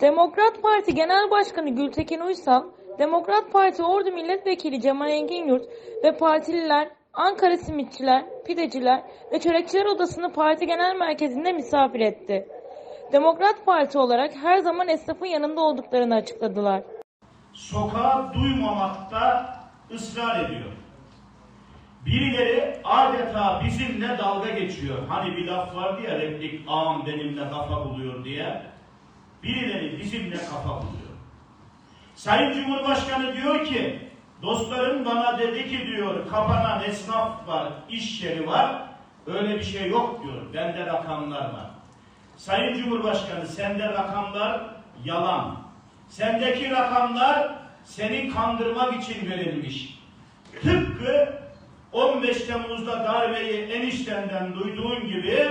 Demokrat Parti Genel Başkanı Gültekin Uysal, Demokrat Parti Ordu Milletvekili Cemal Engin ve partililer, Ankara simitçiler, pideciler ve çörekçiler odasını parti genel merkezinde misafir etti. Demokrat Parti olarak her zaman esnafın yanında olduklarını açıkladılar. sokağa duymamakta ısrar ediyor. Birileri adeta bizimle dalga geçiyor. Hani bir laf vardı ya replik ağam benimle kafa buluyor diye. Birileri bizimle kafa buluyor. Sayın Cumhurbaşkanı diyor ki dostlarım bana dedi ki diyor kapanan esnaf var, iş yeri var. Öyle bir şey yok diyor. Bende rakamlar var. Sayın Cumhurbaşkanı sende rakamlar yalan. Sendeki rakamlar seni kandırmak için verilmiş. Tıpkı 15 Temmuz'da darbeyi eniştenden duyduğun gibi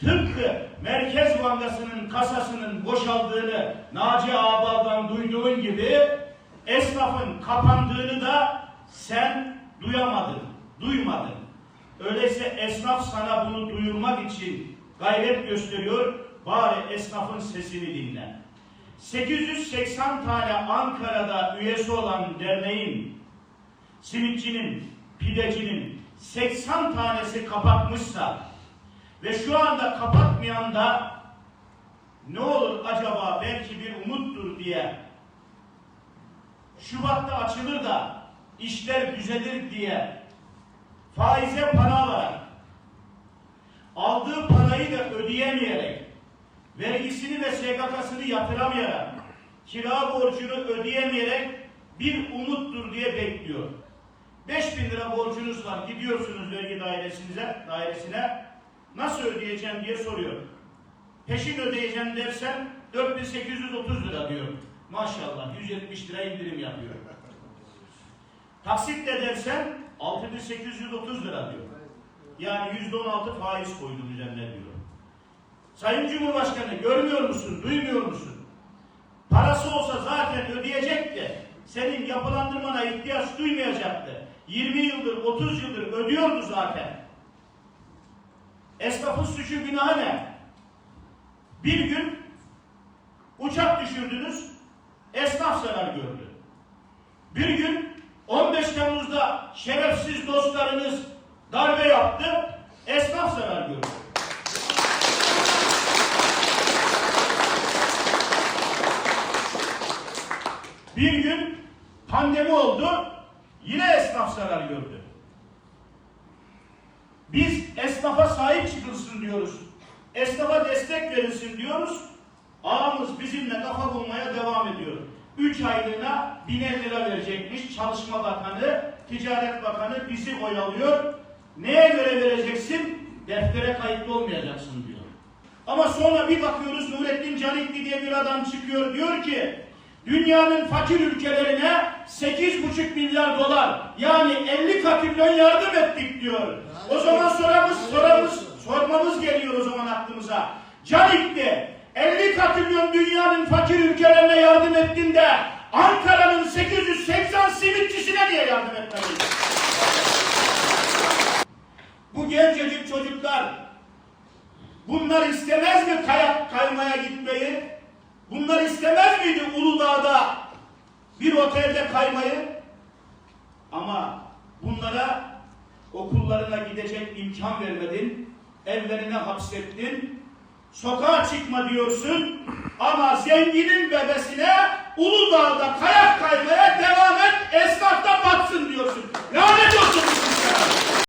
tıpkı Merkez Bankası'nın kasasının boşaldığını Naci Ağbal'dan duyduğun gibi esnafın kapandığını da sen duyamadın, duymadın. Öyleyse esnaf sana bunu duyurmak için gayret gösteriyor. Bari esnafın sesini dinle. 880 tane Ankara'da üyesi olan derneğin, simitçinin, pidecinin 80 tanesi kapatmışsa ve şu anda kapatmayan da ne olur acaba belki bir umuttur diye Şubat'ta açılır da işler düzelir diye faize para alarak aldığı parayı da ödeyemeyerek vergisini ve SGK'sını yatıramayarak kira borcunu ödeyemeyerek bir umuttur diye bekliyor. 5 bin lira borcunuz var gidiyorsunuz vergi dairesinize, dairesine nasıl ödeyeceğim diye soruyor. Peşin ödeyeceğim dersen 4830 lira diyor. Maşallah 170 lira indirim yapıyor. Taksitle dersen 6830 lira diyor. Yani %16 faiz koydum üzerine diyor. Sayın Cumhurbaşkanı görmüyor musun, duymuyor musun? Parası olsa zaten ödeyecekti. Senin yapılandırmana ihtiyaç duymayacaktı. 20 yıldır, 30 yıldır ödüyordu zaten. Esnafın suçu günahı ne? Bir gün uçak düşürdünüz, esnaf zarar gördü. Bir gün 15 Temmuz'da şerefsiz dostlarınız darbe yaptı, esnaf zarar gördü. Bir gün pandemi oldu, yine esnaf zarar gördü. Biz esnafa sahip çıkılsın diyoruz. Esnafa destek verilsin diyoruz. Ağamız bizimle kafa bulmaya devam ediyor. 3 aylığına 1000 lira verecekmiş Çalışma Bakanı, Ticaret Bakanı bizi oyalıyor. Neye göre vereceksin? Deftere kayıtlı olmayacaksın diyor. Ama sonra bir bakıyoruz Nurettin Canikli diye bir adam çıkıyor diyor ki dünyanın fakir ülkelerine 8,5 milyar dolar yani 50 katrilyon yardım ettik diyor. O zaman soramız, soramız, sormamız geliyor o zaman aklımıza. Canikli 50 katrilyon dünyanın fakir ülkelerine yardım ettin de Ankara'nın 880 simitçisine niye yardım etmedin? Bu gencecik çocuklar Bunlar istemez mi kayak kaymaya gitmeyi? Bunlar istemez miydi Uludağ'da bir otelde kaymayı? Ama bunlara okullarına gidecek imkan vermedin, evlerine hapsettin, sokağa çıkma diyorsun ama zenginin bebesine Uludağ'da kayak kaymaya